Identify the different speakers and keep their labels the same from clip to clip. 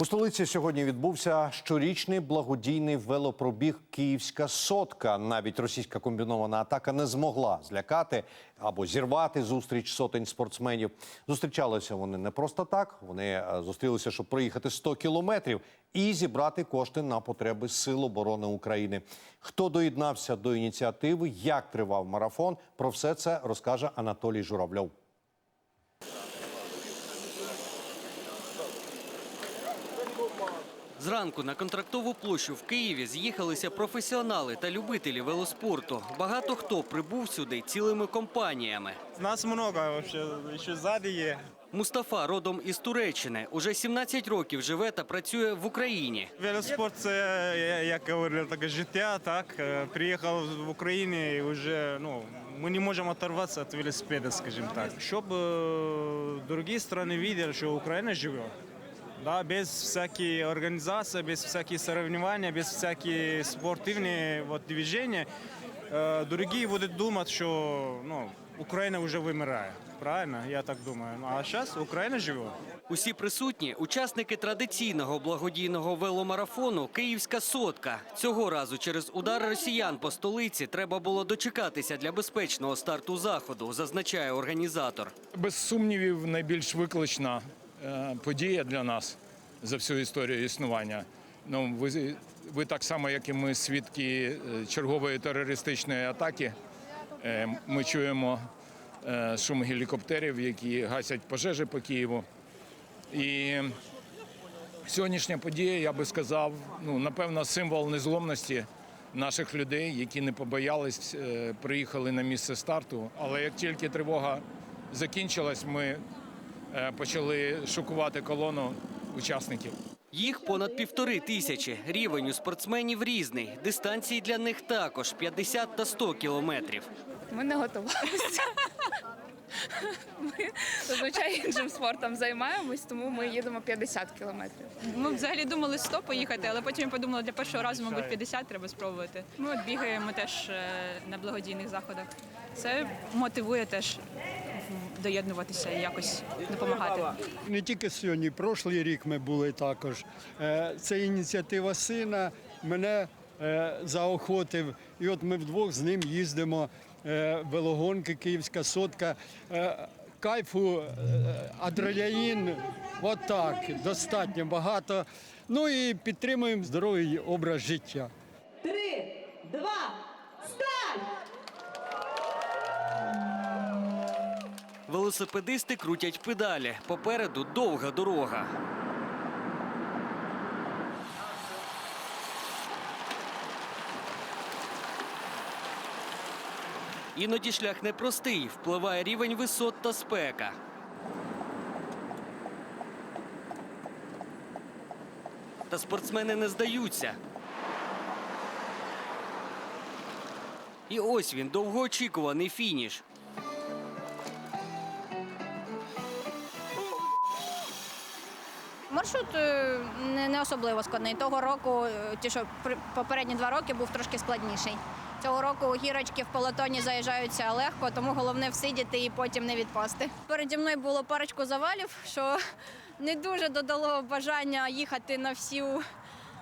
Speaker 1: У столиці сьогодні відбувся щорічний благодійний велопробіг Київська сотка. Навіть російська комбінована атака не змогла злякати або зірвати зустріч сотень спортсменів. Зустрічалися вони не просто так. Вони е, зустрілися, щоб проїхати 100 кілометрів і зібрати кошти на потреби Сил оборони України. Хто доєднався до ініціативи, як тривав марафон? Про все це розкаже Анатолій Журавльов.
Speaker 2: Зранку на контрактову площу в Києві з'їхалися професіонали та любителі велоспорту. Багато хто прибув сюди цілими компаніями.
Speaker 3: Нас вообще, еще сзади є.
Speaker 2: Мустафа родом із Туреччини. Уже 17 років живе та працює в Україні.
Speaker 3: Велоспорт це, я- як говорили, таке життя, так. Е, Приїхав в Україну і вже, ну, ми не можемо оторватися від велосипеда, скажімо так. Щоб е, другі страни бачили, що Україна живе. Да, без всякої організації, без всяких соревнований, без всяких спортивних вот, движень, е, другі будуть думати, що ну, Україна вже вимирає. Правильно? Я так думаю. Ну, А зараз Україна живе.
Speaker 2: Усі присутні учасники традиційного благодійного веломарафону Київська сотка. Цього разу через удар росіян по столиці треба було дочекатися для безпечного старту заходу, зазначає організатор.
Speaker 4: Без сумнівів, найбільш виклична подія для нас за всю історію існування. Ну, ви, ви так само, як і ми, свідки е, чергової терористичної атаки. Е, Ми чуємо е, шум гелікоптерів, які гасять пожежі по Києву. І сьогоднішня подія, я би сказав, ну, напевно, символ незломності наших людей, які не побоялись, е, приїхали на місце старту. Але як тільки тривога закінчилась, ми е, почали шокувати колону учасників.
Speaker 2: Їх понад півтори тисячі. Рівень у спортсменів різний. Дистанції для них також 50 та 100 кілометрів.
Speaker 5: Ми не готувалися. Ми зазвичай іншим спортом займаємось, тому ми їдемо 50 кілометрів.
Speaker 6: Ми взагалі думали 100 поїхати, але потім подумали, для першого разу, мабуть, 50 треба спробувати. Ми от бігаємо теж е, на благодійних заходах. Це мотивує теж доєднуватися і якось допомагати.
Speaker 7: Не тільки сьогодні, прошлий рік ми були також. Е, Це ініціатива сина мене е, заохотив. І от ми вдвох з ним їздимо. е, Велогонки, Київська сотка. Кайфу, адреналін, от так, достатньо багато. Ну і підтримуємо здоровий образ життя.
Speaker 8: Три, два, старт!
Speaker 2: Велосипедисти крутять педалі. Попереду довга дорога. Іноді шлях непростий, впливає рівень висот та спека. Та спортсмени не здаються. І ось він довгоочікуваний фініш.
Speaker 9: Маршрут е, не, особливо складний. Того року, е, ті, що попередні два роки був трошки складніший. Цього року гірочки в полотоні заїжджаються легко, тому головне всидіти і потім не відпасти. Переді мною було парочку завалів, що не дуже додало бажання їхати на всю.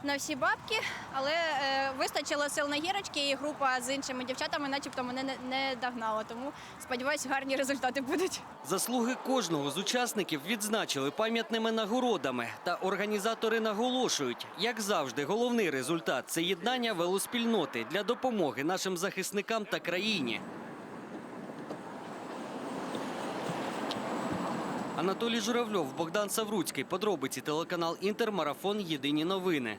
Speaker 9: На всі бабки, але е, вистачило сил на гірочки, і група з іншими дівчатами, начебто, мене не, не догнала. Тому сподіваюся, гарні результати будуть.
Speaker 2: Заслуги кожного з учасників відзначили пам'ятними нагородами. Та організатори наголошують, як завжди, головний результат це єднання велоспільноти для допомоги нашим захисникам та країні. Анатолій Журавльов, Богдан Савруцький. Подробиці телеканал Інтер. Марафон. Єдині новини.